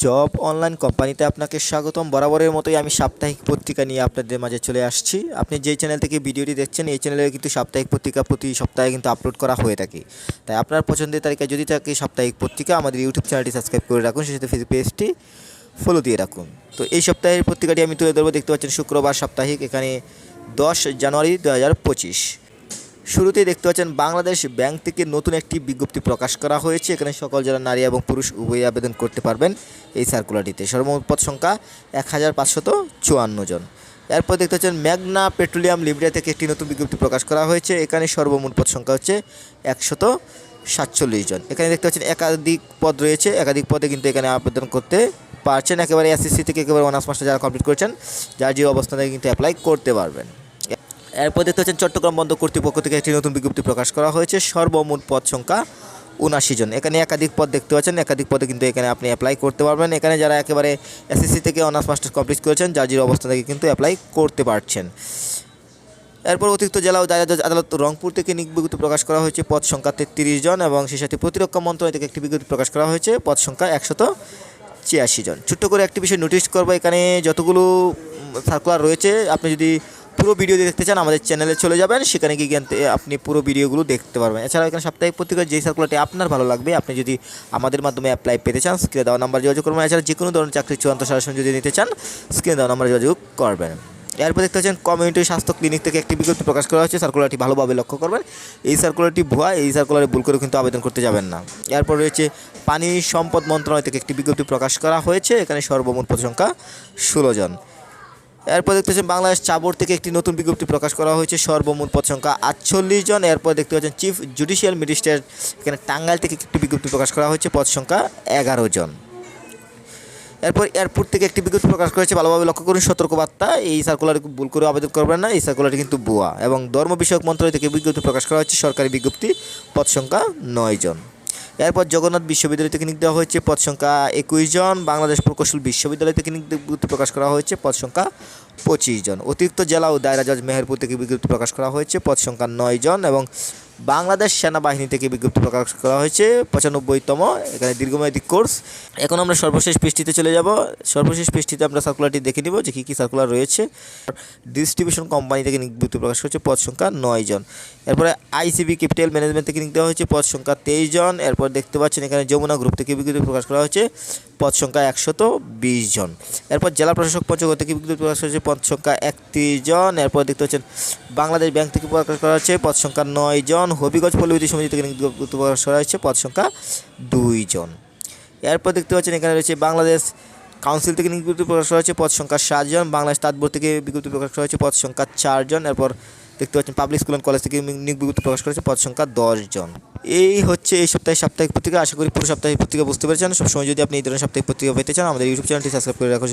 Job online কোম্পানিতে আপনাকে স্বাগতম। বরাবরের মতোই আমি সাপ্তাহিক পত্রিকা নিয়ে আপনাদের মাঝে চলে আসছি। আপনি যেই চ্যানেল থেকে ভিডিওটি দেখছেন, এই চ্যানেলে কিন্তু সাপ্তাহিক পত্রিকা প্রতি সপ্তাহে কিন্তু আপলোড করা হয়ে থাকে। তাই আপনার পছন্দের তালিকায় যদি থাকে সাপ্তাহিক পত্রিকা, আমাদের ইউটিউব চ্যানেলটি সাবস্ক্রাইব করে রাখুন, সেই সাথে ফেসবুক পেজটি ফলো দিয়ে রাখুন। তো এই সপ্তাহের পত্রিকাটি আমি তুলে ধরবো। দেখতে পাচ্ছেন শুক্রবার সাপ্তাহিক, এখানে দশ জানুয়ারি দু হাজার পঁচিশ। শুরুতেই দেখতে পাচ্ছেন বাংলাদেশ ব্যাংক থেকে নতুন একটি বিজ্ঞপ্তি প্রকাশ করা হয়েছে। এখানে সকল যারা নারী এবং পুরুষ উভয়ই আবেদন করতে পারবেন এই সার্কুলারটিতে। সর্বমোট পদ সংখ্যা এক হাজার পাঁচশত চুয়ান্ন জন। এরপর দেখতে পাচ্ছেন ম্যাগনা পেট্রোলিয়াম লিমিটেড থেকে একটি নতুন বিজ্ঞপ্তি প্রকাশ করা হয়েছে। এখানে সর্বমোট পদ সংখ্যা হচ্ছে একশত সাতচল্লিশ জন। এখানে দেখতে পাচ্ছেন একাধিক পদ রয়েছে। একাধিক পদে কিন্তু এখানে আবেদন করতে পারছেন। একেবারে এসএসসি থেকে একেবারে অনার্স মাস্টার যারা কমপ্লিট করেছেন, যার যে অবস্থান কিন্তু অ্যাপ্লাই করতে পারবেন। এরপর দেখতে পাচ্ছেন চট্টগ্রাম বন্দর কর্তৃপক্ষ থেকে একটি নতুন বিজ্ঞপ্তি প্রকাশ করা হয়েছে, সর্বমোট পদ সংখ্যা উনাশি জন। এখানে একাধিক পদ দেখতে পাচ্ছেন, একাধিক পদে কিন্তু এখানে আপনি অ্যাপ্লাই করতে পারবেন। এখানে যারা একেবারে এসএসসি থেকে অনার্স মাস্টার্স কমপ্লিট করেছেন যে অবস্থা থেকে কিন্তু অ্যাপ্লাই করতে পারছেন। এরপর অতিরিক্ত জেলা ও দায়রা আদালত রংপুর থেকে বিজ্ঞপ্তি প্রকাশ করা হয়েছে, পদ সংখ্যা তেত্রিশ জন এবং সেই সাথে প্রতিরক্ষা মন্ত্রণালয় থেকে একটি বিজ্ঞপ্তি প্রকাশ করা হয়েছে, পদ সংখ্যা একশত ছিয়াশি জন। ছোট্ট করে একটি বিষয় নোটিশ করব, এখানে যতগুলো সার্কুলার রয়েছে, আপনি যদি পুরো ভিডিও দেখতে চান, আমাদের চ্যানেলে চলে যাবেন, সেখানে গিয়ে আপনি পুরো ভিডিওগুলো দেখতে পারবেন। এছাড়াও এখানে সাপ্তাহিক পত্রিকার যেই সার্কুলারটি আপনার ভালো লাগবে, আপনি যদি আমাদের মাধ্যমে অ্যাপ্লাই পেতে চান স্ক্রিনে দেওয়া নাম্বার যোগাযোগ করবেন। এছাড়া যে কোনো ধরনের চাকরির চূড়ান্ত সরাসরি যদি নিতে চান স্ক্রিনে দেওয়া নাম্বার যোগাযোগ করবেন। এরপর দেখতে পাচ্ছেন কমিউনিটি স্বাস্থ্য ক্লিনিক থেকে একটি বিজ্ঞপ্তি প্রকাশ করা হয়েছে। সার্কুলারটি ভালোভাবে লক্ষ্য করবেন। এই সার্কুলারটি ভুয়া, এই সার্কুলারে ভুল করে কিন্তু আবেদন করতে যাবেন না। এরপর রয়েছে, পানি সম্পদ মন্ত্রণালয় থেকে একটি বিজ্ঞপ্তি প্রকাশ করা হয়েছে। এখানে সর্বমোট পদ সংখ্যা ষোলো জন। এরপর দেখতে পাচ্ছেন বাংলাদেশ চাবর থেকে একটি নতুন বিজ্ঞপ্তি প্রকাশ করা হয়েছে। সর্বমোট পদ সংখ্যা আটচল্লিশ জন। এরপর দেখতে পাচ্ছেন চিফ জুডিশিয়াল ম্যাজিস্ট্রেট এখানে টাঙ্গাইল থেকে একটি বিজ্ঞপ্তি প্রকাশ করা হয়েছে। পদ সংখ্যা এগারো জন। এরপর এয়ারপোর্ট থেকে একটি বিজ্ঞপ্তি প্রকাশ করেছে ভালোভাবে লক্ষ্য করুন, সতর্কবার্তা। এই সার্কুলার ভুল করে আবেদন করবেন না। এই সার্কুলারটি কিন্তু বুয়া এবং ধর্ম বিষয়ক মন্ত্রণালয় থেকে বিজ্ঞপ্তি প্রকাশ করা হয়েছে। সরকারি বিজ্ঞপ্তি, পদ সংখ্যা নয় জন। এরপর জগন্নাথ বিশ্ববিদ্যালয় থেকে নিয়োগ দেওয়া হয়েছে পদ সংখ্যা একুশ জন। বাংলাদেশ প্রকৌশল বিশ্ববিদ্যালয় থেকে নিয়োগ বিজ্ঞপ্তি প্রকাশ করা হয়েছে পদ সংখ্যা পঁচিশ জন। অতিরিক্ত জেলা ও দায়রা জজ মেহেরপুর থেকে বিজ্ঞপ্তি প্রকাশ করা হয়েছে পদ সংখ্যা নয় জন এবং বাংলাদেশ সেনাবাহিনী থেকে বিজ্ঞপ্তি প্রকাশ করা হয়েছে, পঁচানব্বইতম এখানে দীর্ঘমেয়াদী কোর্স। এখন আমরা সর্বশেষ পৃষ্ঠিতে চলে যাব। সর্বশেষ পৃষ্ঠিতে আমরা সার্কুলারটি দেখে নিব যে কী কী সার্কুলার রয়েছে। ডিস্ট্রিবিউশন কোম্পানি থেকে বিজ্ঞপ্তি প্রকাশ করেছে পদ সংখ্যা নয় জন। এরপরে আইসিবি ক্যাপিটাল ম্যানেজমেন্ট থেকে নিয়োগ দেওয়া হয়েছে পদ সংখ্যা তেইশ জন। এরপর দেখতে পাচ্ছেন এখানে যমুনা গ্রুপ থেকে বিজ্ঞপ্তি প্রকাশ করা হয়েছে। পদ সংখ্যা একশত বিশ জন। এরপর জেলা প্রশাসক পঞ্চগড় থেকে বিজ্ঞপ্তি প্রকাশ করা হয়েছে, পদ সংখ্যা একত্রিশ জন। এরপর দেখতে পাচ্ছেন, বাংলাদেশ ব্যাংক থেকে প্রকাশ করা হয়েছে, পদ সংখ্যা নয় জন। হবিগঞ্জ পল্লবী সমিতি থেকে বিজ্ঞপ্তি প্রকাশ করা হয়েছে, পদ সংখ্যা দুই জন। এরপর দেখতে পাচ্ছেন, এখানে রয়েছে বাংলাদেশ কাউন্সিল থেকে বিজ্ঞপ্তি প্রকাশ করা হয়েছে, পদ সংখ্যা সাতজন বাংলাদেশ তাঁতবোর্ড থেকে বিজ্ঞপ্তি প্রকাশ করা হয়েছে, পদ সংখ্যা চারজন এরপর দেখতে পাচ্ছেন পাবলিক স্কুল অ্যান্ড কলেজ থেকে নিয়োগ বিজ্ঞপ্তি প্রকাশ করেছে পদ সংখ্যা দশজন এই হচ্ছে এই সপ্তাহে সাপ্তাহিক পত্রিকা। আশা করি পুরো সাপ্তাহিক পত্রিকা বুঝতে পেরেছেন। সবসময় যদি আপনি এই ধরনের সাপ্তাহিক পত্রিকা পেতে চান, আমাদের ইউটিউব চ্যানেলটি সাবস্ক্রাইব করে রাখুন।